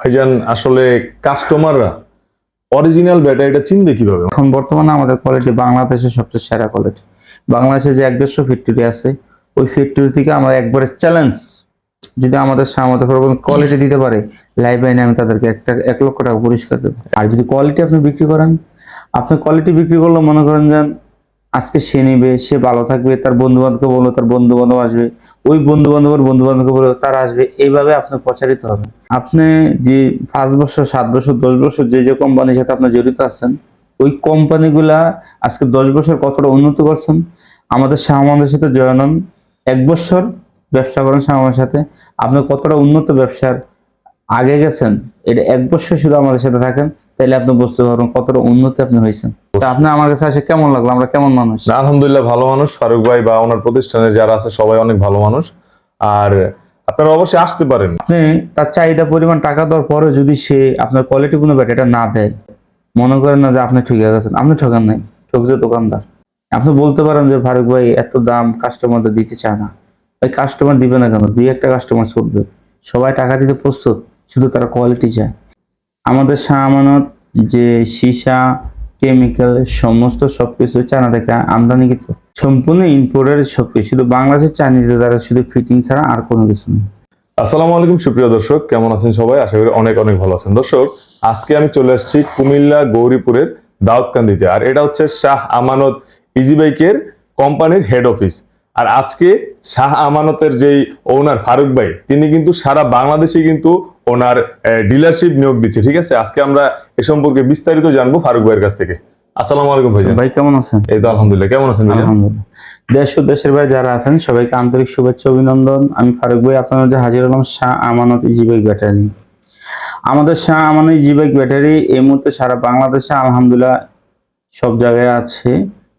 ভাইজান, আসলে কাস্টমাররা অরিজিনাল ব্যাটারিটা চিনবে কীভাবে? এখন বর্তমানে আমাদের কোয়ালিটি বাংলাদেশের সবচেয়ে সেরা কোয়ালিটি বাংলাদেশে যে এক দেড়শো ফ্যাক্টরি আছে, ওই ফ্যাক্টরি থেকে আমরা একবারে চ্যালেঞ্জ যদি আমাদের সামর্থ্য কোয়ালিটি দিতে পারে লাইভ আইনে আমি তাদেরকে একটা এক লক্ষ টাকা পুরস্কার দেবো আর যদি কোয়ালিটি আপনি বিক্রি করেন, আপনি কোয়ালিটি বিক্রি করলে মনে করেন যে আজকে সে নিবে, সে ভালো থাকবে, তার বন্ধু বান্ধবকে বলল, তার বন্ধু বান্ধব আসবে, ওই বন্ধু বান্ধবের বন্ধু বান্ধবকে বলল, তারা আসবে। এইভাবে আপনি প্রচারিত হবে। আপনি যে পাঁচ বছর, সাত বছর, দশ বছর যে যে কোম্পানির সাথে আপনি জড়িত আছেন, ওই কোম্পানিগুলা আজকে দশ বছর কতটা উন্নত করছেন, আমাদের শাহমানের সাথে জয়েন এক বছর ব্যবসা করেন শাহমানের সাথে। আপনি কতটা উন্নত ব্যবসার আগে গেছেন, এটা এক বছর শুধু আমাদের সাথে থাকেন তাহলে আপনি বুঝতে পারবেন কতটা উন্নতি আপনি হয়েছেন। তা আপনি আমার কাছে আসে কেমন লাগল? আমরা কেমন মানুষ? আলহামদুলিল্লাহ ভালো মানুষ। ফারুক ভাই বা ওনার প্রতিষ্ঠানে যারা আছে সবাই অনেক ভালো মানুষ। আর আপনারা অবশ্যই আসতে পারেন। আপনি তার চাহিদা পরিমাণ টাকা দেওয়ার পরে যদি সে আপনার কোয়ালিটি কোনো ব্যাটারিটা না দেয় মনে করেন না যে আপনি ঠকে গেছেন। আপনি ঠকান নাই ঠকছে দোকানদার। আপনি বলতে পারেন যে ফারুক ভাই এত দাম কাস্টমারদের দিতে চায় না। ওই কাস্টমার দিবে না কেন? দুই একটা কাস্টমার ছুটবে। সবাই টাকা দিতে প্রস্তুত শুধু তারা কোয়ালিটি চায়। আমাদের সামানত যে সীসা কেমিক্যাল সমস্ত সবকিছু চায়না থেকে আমদানিকৃত সম্পূর্ণ ইম্পোর্টের সবকিছু, শুধু বাংলাদেশের চাইনিজদের দ্বারা, শুধু ফিটিং ছাড়া আর কোনো কিছু নেই আসসালামু আলাইকুম, সুপ্রিয় দর্শক, কেমন আছেন সবাই? আশা করি অনেক অনেক ভালো আছেন। দর্শক, আজকে আমি চলে আসছি কুমিল্লা গৌরীপুরের দাউদকান্দিতে, আর এটা হচ্ছে শাহ আমানত ইজি বাইকের কোম্পানির হেড অফিস আর আজকে শাহ আমানতের যেই ওনার ফারুক ভাই, তিনি কিন্তু সারা বাংলাদেশে কিন্তু ওনার ডিলারশিপ নিয়োগ দিচ্ছে ঠিক আছে? আজকে আমরা এ সম্পর্কে বিস্তারিত জানব ফারুক ভাইয়ের কাছ থেকে। আসসালামু আলাইকুম ভাইজান। ভাই কেমন আছেন? এই তো আলহামদুলিল্লাহ। কেমন আছেন আলহামদুলিল্লাহ। দেশ ও দেশের বাইরে যারা আছেন সবাইকে আন্তরিক শুভেচ্ছা অভিনন্দন। আমি ফারুক ভাই আপনার মধ্যে হাজির হলাম Shah Amanat easy bike battery আমাদের Shah Amanat easy bike battery এই মুহূর্তে সারা বাংলাদেশে আলহামদুলিল্লাহ সব জায়গায় আছে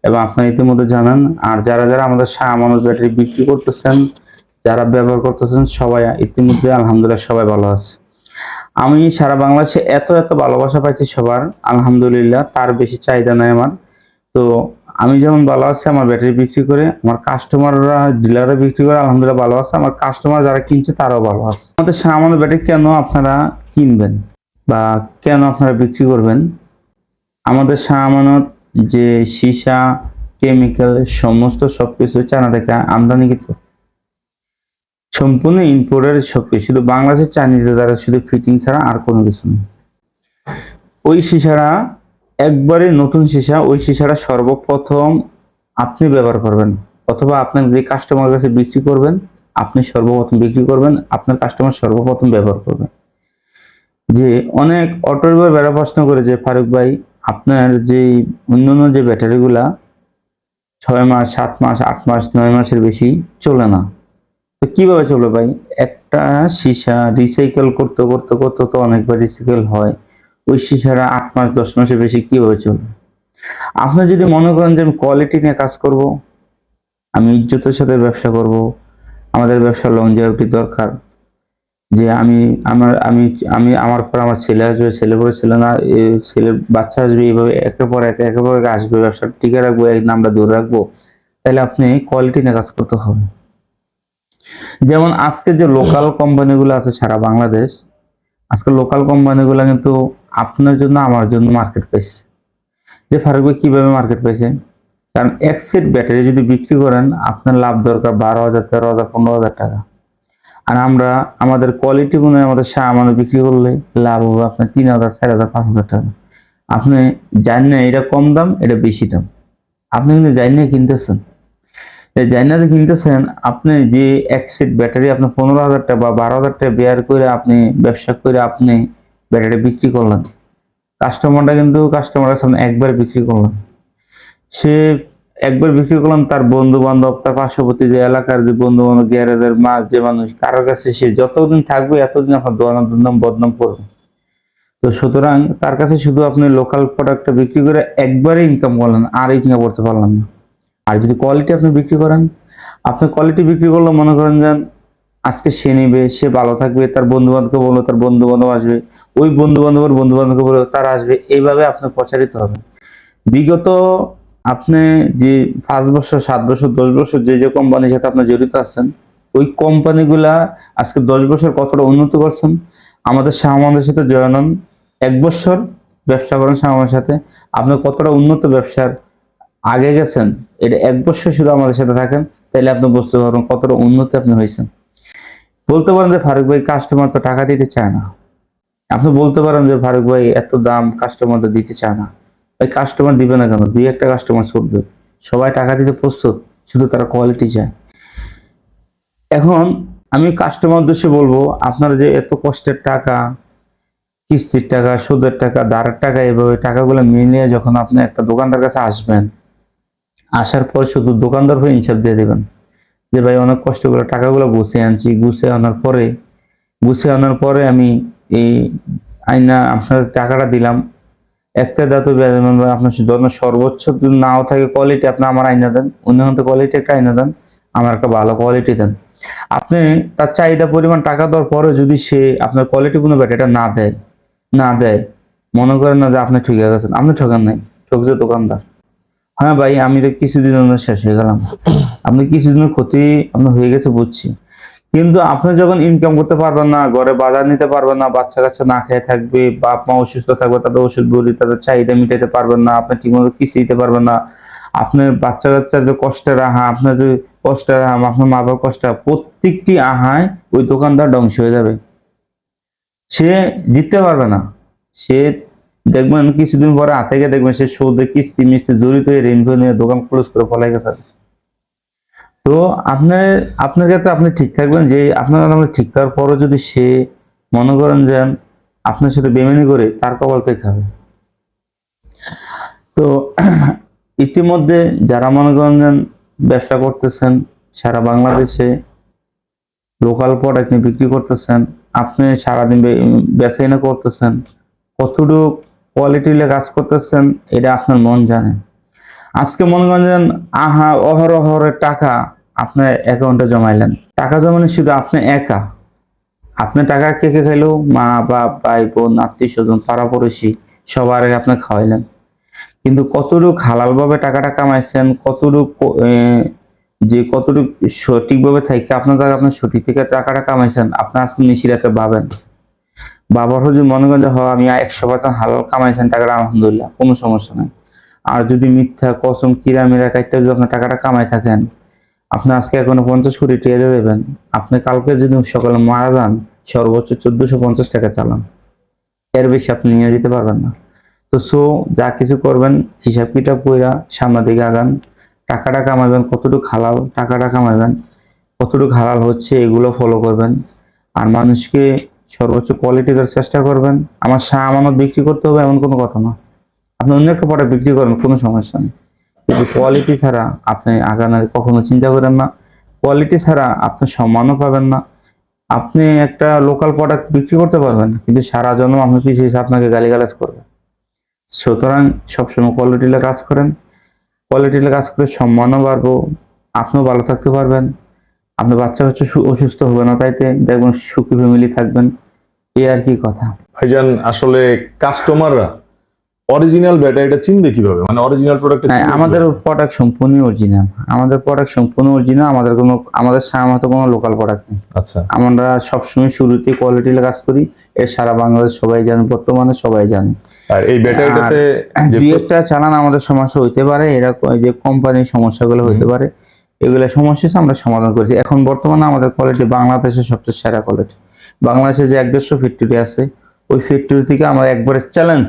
এবং আপনারা ইতিমধ্যে জানেন। আর যারা যারা আমাদের শাহ আমানত ব্যাটারি বিক্রি করতেছেন যারা ব্যবহার করতেছেন সবাই ইতিমধ্যে আলহামদুলিল্লাহ সবাই ভালো আছে। আমি সারা বাংলাদেশে এত এত ভালোবাসা পাইছি সবার, আলহামদুলিল্লাহ, তার বেশি চাহিদা নাই আমার। তো আমি যেমন ভালো আছি, আমার ব্যাটারি বিক্রি করে, আমার কাস্টমাররা ডিলাররা বিক্রি করে, আলহামদুলিল্লাহ ভালো আছে। আমার কাস্টমার যারা কিনছে, তারাও ভালো আছে। আমাদের সামান্য ব্যাটারি কেন আপনারা কিনবেন বা কেন আপনারা বিক্রি করবেন? আমাদের সামানত যে সীসা কেমিক্যাল সমস্ত সবকিছু চায়না থেকে আমদানিকৃত সম্পূর্ণ ইম্পোর্টের সবকিছু। শুধু বাংলাদেশের চাইনিজদের দ্বারা শুধু ফিটিং ছাড়া আর কোনো কিছু নেই। ওই সীসাটা একবারে নতুন সীসা, ওই সীসাটা সর্বপ্রথম আপনি ব্যবহার করবেন। অথবা আপনার যে কাস্টমার কাছে বিক্রি করবেন, আপনি সর্বপ্রথম বিক্রি করবেন, আপনার কাস্টমার সর্বপ্রথম ব্যবহার করবেন। যে অনেক অটোর বেড়া প্রশ্ন করে যে, ফারুক ভাই, আপনার যে অন্যান্য যে ব্যাটারিগুলা ছয় মাস, সাত মাস, আট মাস, নয় মাসের বেশি চলে না। তো কীভাবে চলবে ভাই? একটা সীসা রিসাইকেল করতে করতে করতে তো অনেকবার রিসাইকেল হয়। ওই সীসাটা আট মাস, দশ মাসের বেশি কীভাবে চলবে? আপনি যদি মনে করেন যে আমি কোয়ালিটি নিয়ে কাজ করব, আমি ইজ্জতের সাথে ব্যবসা করব, আমাদের ব্যবসা লং লংজিভিটি দরকার, যে আমি, আমার, আমি আমি আমার পর আমার ছেলে আসবে, ছেলে পরে ছেলে না ছেলে বাচ্চা আসবে এইভাবে একের পর এক, একের পর আসবে, ব্যবসা টিকে রাখব এক নামটা দূরে রাখব, তাহলে আপনি কোয়ালিটি নিয়ে কাজ করতে হবে। যেমন আজকে যে লোকাল কোম্পানিগুলো আছে সারা বাংলাদেশ আজকে লোকাল কোম্পানিগুলো কিন্তু আপনার জন্য আমার জন্য মার্কেট পেয়েছে যে ফারুক ভাই কীভাবে মার্কেট পেয়েছে কারণ এক সেট ব্যাটারি যদি বিক্রি করেন আপনার লাভ দরকার বারো হাজার তেরো হাজার পনেরো হাজার টাকা। আর আমরা আমাদের কোয়ালিটি গুণে আমাদের সামান বিক্রি করলে লাভ হবে আপনার তিন হাজার চার হাজার পাঁচ হাজার টাকা। আপনি জানেন না এটা কম দাম এটা বেশি দাম। আপনি কিন্তু জানেন না কিনতেছেন কিনতেছেন, আপনি যে এক সেট ব্যাটারি আপনি পনেরো হাজার টাকা বা বারো হাজার টাকা বেয়ার করে আপনি ব্যবসা করে আপনি ব্যাটারি বিক্রি করলেন। কাস্টমারটা কিন্তু কাস্টমারের সামনে একবার বিক্রি করলেন। সে একবার বিক্রি করলাম তার বন্ধু বান্ধব তার পার্শ্ববর্তী যে এলাকার যে বন্ধু বান্ধব গ্যারেজের মা, যে মানুষ, কারোর কাছে সে যতদিন থাকবে, এতদিন আপনার দোকানের দুর্নাম, বদনাম করবে। তো সুতরাং তার কাছে শুধু আপনি লোকাল প্রোডাক্টটা বিক্রি করে একবারে ইনকাম করলেন, আর ইনকাম করতে পারলেন না। আর যদি কোয়ালিটি আপনি বিক্রি করেন, আপনি কোয়ালিটি বিক্রি করলে মনে করেন যে আজকে সে নিবে, সে ভালো থাকবে, তার বন্ধু বান্ধবকে বলল তার বন্ধু বান্ধব আসবে, ওই বন্ধু বান্ধবের বন্ধু বান্ধবকে বলল তারা আসবে। এইভাবে আপনি প্রচারিত হবে বিগত আপনি যে পাঁচ বছর, সাত বছর, দশ বছর যে যে কোম্পানির সাথে আপনি জড়িত আছেন, ওই কোম্পানিগুলা আজকে দশ বছর কতটা উন্নত করছেন, আমাদের শাহ আমাদের সাথে জয়েন এক বছর ব্যবসা করেন শাহ আমাদের সাথে। আপনি কতটা উন্নত ব্যবসার আগে গেছেন, এটা এক বছর শুধু আমাদের সাথে থাকেন তাহলে আপনি বুঝতে পারবেন কতটা উন্নতি আপনি হয়েছেন। বলতে পারেন যে ফারুক ভাই কাস্টমার তো টাকা দিতে চায় না। আপনি বলতে পারেন যে ফারুক ভাই এত দাম কাস্টমার তো দিতে চায় না। ভাই কাস্টমার দিবে না কেন? দুই একটা কাস্টমার ছুটবে। সবাই টাকা দিতে প্রস্তুত, শুধু তারা কোয়ালিটি চায়। এখন আমি কাস্টমার উদ্দেশ্যে বলব, আপনারা যে এত কষ্টের টাকা, কিস্তির টাকা, সুদের টাকা দাঁড়ের টাকা, এভাবে টাকাগুলো মিলিয়ে যখন আপনি একটা দোকানদার কাছে আসবেন আসার পর শুধু দোকানদার হয়ে হিসাব দিয়ে দেবেন। যে ভাই অনেক কষ্ট করে টাকাগুলো গুছিয়ে আনছি, গুছিয়ে আনার পরে, গুছিয়ে আনার পরে আমি এই আইনা আপনার টাকাটা দিলাম। একটা দাঁত আপনার জন্য সর্বোচ্চ নাও থাকে কোয়ালিটি আপনি আমার আইনা দেন। অন্য কোয়ালিটি একটা আইনা দেন, আমার একটা ভালো কোয়ালিটি দেন। আপনি তার চাহিদা পরিমাণ টাকা দেওয়ার পরে যদি সে আপনার কোয়ালিটি কোনো ব্যাটাটা না দেয় না দেয়, মনে করেন না যে আপনি ঠকে গেছেন। আপনি ঠকান নাই, ঠকছে দোকানদার। হ্যাঁ ভাই, আমি তো কিছুদিন শেষ হয়ে গেলাম। আপনি কিছুদিনের ক্ষতি আপনার হয়ে গেছে বুঝছি। কিন্তু আপনি যখন ইনকাম করতে পারবেন না, ঘরে বাজার নিতে পারবেন না, বাচ্চা কাচ্চা না খেয়ে থাকবে, বাপ মা অসুস্থ থাকবে, তাদের ওষুধ বলি, তাদের চাহিদা মিটাতে পারবেন না, আপনি ঠিকমতো কিস্তি দিতে পারবেন না। আপনার বাচ্চা কাচ্চার যে কষ্টের আহা আপনার যে কষ্টের আহা আপনার মা বাবার কষ্ট প্রত্যেকটি আহায় ওই দোকানদার ধ্বংস হয়ে যাবে। সে জিততে পারবে না। সে দেখবেন কিছুদিন পরে হাতে গিয়ে দেখবেন সে সৌদে কিস্তি মিস্তি জড়িত হয়ে ঋণ ফেলে নিয়ে দোকান ক্লোজ করে ফলাই গেছে। তো আপনার আপনার ক্ষেত্রে আপনি ঠিক থাকবেন যে আপনার আপনি ঠিক থাকার পরও যদি সে মনে করেন যে আপনার সাথে বেমানি করে তার কপাল থেকে খাবে। তো ইতিমধ্যে যারা মনে করেন যে ব্যবসা করতেছেন, সারা বাংলাদেশে লোকাল প্রোডাক্ট নিয়ে বিক্রি করতেছেন, আপনি সারাদিন বেচা করতেছেন, কতটুকু কোয়ালিটি কাজ করতেছেন, এটা আপনার মন জানে। আজকে মনে করেন আহা অহরহরের টাকা আপনার অ্যাকাউন্টে জমাইলেন। টাকা জমানো শুধু আপনি একা। আপনি টাকা কে কে খাইলো? মা, বাপ, ভাই, বোন, আত্মীয় স্বজন পাড়াপড়শি সবার আগে আপনি খাওয়াইলেন। কিন্তু কতটুকু হালালভাবে টাকাটা কামাইছেন, কতটুকু যে কতটুকু সঠিকভাবে থাকে, আপনার জায়গায় আপনার সঠিক থেকে টাকাটা কামাইছেন, আপনি আজকে নিশিরাতে পাবেন বাবার যদি মনে করেন যে, হ, আমি একশো পার্সেন্ট হালাল কামাইছেন টাকাটা, আলহামদুলিল্লাহ, কোনো সমস্যা নেই। আর যদি মিথ্যা, কসম, কিরামিরা কাইতে যদি আপনার টাকাটা কামাই থাকেন, আপনি আজকে এখনও পঞ্চাশ কোটি টিয়া দেবেন। আপনি কালকে যদি সকালে মারা যান, সর্বোচ্চ চোদ্দশো পঞ্চাশ টাকা চালান। এর বেশি আপনি নিয়ে যেতে পারবেন না। তো সো, যা কিছু করবেন, হিসাব কিতাব কইরা সামনের দিকে আগান। টাকাটা কামাবেন কতটুকু হালাল টাকাটা কামাবেন কতটুকু হালাল হচ্ছে এগুলো ফলো করবেন। আর মানুষকে সর্বোচ্চ কোয়ালিটি দেওয়ার চেষ্টা করবেন। আমার শাহ আমানত বিক্রি করতে হবে এমন কোনো কথা না। আপনি অন্য একটা প্রোডাক্ট বিক্রি করেন, কোনো সমস্যা নেই। কিন্তু কোয়ালিটি ছাড়া আপনি আগানোর কখনো চিন্তা করেন না। কোয়ালিটি ছাড়া আপনি সম্মানও পাবেন না। আপনি একটা লোকাল প্রোডাক্ট বিক্রি করতে পারবেন, কিন্তু সারা জন্ম আপনি পিছিয়ে আপনাকে গালিগালাজ করবে? সুতরাং সবসময় কোয়ালিটিলে কাজ করেন। কোয়ালিটিলে কাজ করে সম্মানও বাড়বো, আপনিও ভালো থাকতে পারবেন। আপনার বাচ্চা কাচ্চা অসুস্থ হবে না তাইতে দেখবেন সুখী ফ্যামিলি থাকবেন। এই আর কি কথা। ভাইজান আসলে কাস্টমাররা অরিজিনাল ব্যাটারিটা চিনবে কীভাবে? মানে অরিজিনাল প্রোডাক্ট হ্যাঁ আমাদের প্রোডাক্ট সম্পূর্ণ অরিজিনাল আমাদের প্রোডাক্ট সম্পূর্ণ অরিজিনাল আমাদের কোনো আমাদের সামনে কোনো লোকাল প্রোডাক্ট নেই। আচ্ছা। আমরা সবসময় শুরুতে কোয়ালিটি কাজ করি এর সারা বাংলাদেশ সবাই জানে বর্তমানে সবাই জানে। আর এই ব্যাটারিটাতে যে দুই একটা চালান আমাদের সমস্যা হইতে পারে এরা ক- যে কোম্পানির সমস্যাগুলো হইতে পারে। এগুলো সমস্যা আমরা সমাধান করেছি। এখন বর্তমানে আমাদের কোয়ালিটি বাংলাদেশের সবচেয়ে সেরা কোয়ালিটি বাংলাদেশে যে এক দেড়শো ফ্যাক্টরি আছে ওই ফ্যাক্টরি থেকে আমরা একবারে চ্যালেঞ্জ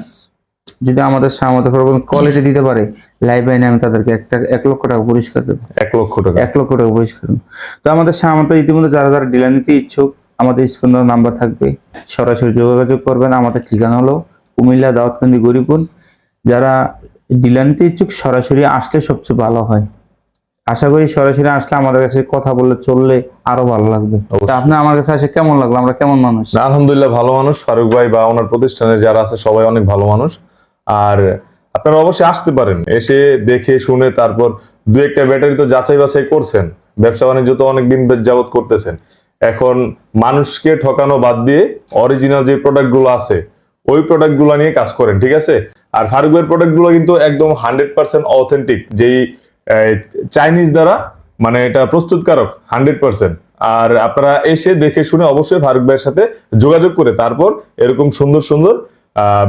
যদি আমাদের সামর্থ্য কোয়ালিটি দিতে পারে লাইভ আইনে আমি তাদেরকে একটা এক লক্ষ টাকা পুরস্কার দেবো। এক লক্ষ টাকা। এক লক্ষ টাকা পুরস্কার দেবো। তো আমাদের সামর্থ্য ইতিমধ্যে যারা যারা ডিলার নিতে ইচ্ছুক আমাদের স্ক্রিনে নাম্বার থাকবে। সরাসরি যোগাযোগ করবেন। আমাদের ঠিকানা হলো কুমিল্লা দাউদকান্দি গরিপুর যারা ডিলার নিতে ইচ্ছুক সরাসরি আসলে সবচেয়ে ভালো হয়। আশা করি সরাসরি আসলে আমাদের কাছে কথা বললে চললে আরও ভালো লাগবে। আপনি আমার কাছে আসে কেমন লাগল? আমরা কেমন মানুষ? আলহামদুলিল্লাহ ভালো মানুষ। ফারুক ভাই বা ওনার প্রতিষ্ঠানে যারা আছে সবাই অনেক ভালো মানুষ। আর আপনারা অবশ্যই আসতে পারেন। এসে দেখে শুনে তারপর দু একটা ব্যাটারি তো যাচাই বাছাই করছেন। ব্যবসা বাণিজ্য তো অনেকদিন যাবত করতেছেন। এখন মানুষকে ঠকানো বাদ দিয়ে অরিজিনাল যে প্রোডাক্টগুলো আছে ওই প্রোডাক্টগুলো নিয়ে কাজ করেন ঠিক আছে? আর ফারুক ভাইয়ের প্রোডাক্টগুলো কিন্তু একদম হান্ড্রেড পার্সেন্ট অথেন্টিক যেই চাইনিজ দ্বারা মানে এটা প্রস্তুতকারক হান্ড্রেড পার্সেন্ট আর আপনারা এসে দেখে শুনে অবশ্যই ফারুক ভাইয়ের সাথে যোগাযোগ করে তারপর এরকম সুন্দর সুন্দর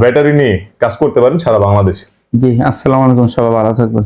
ব্যাটারি নিয়ে কাজ করতে পারেন সারা বাংলাদেশে। জি, আসসালামু আলাইকুম সবাই, ভালো থাকবেন।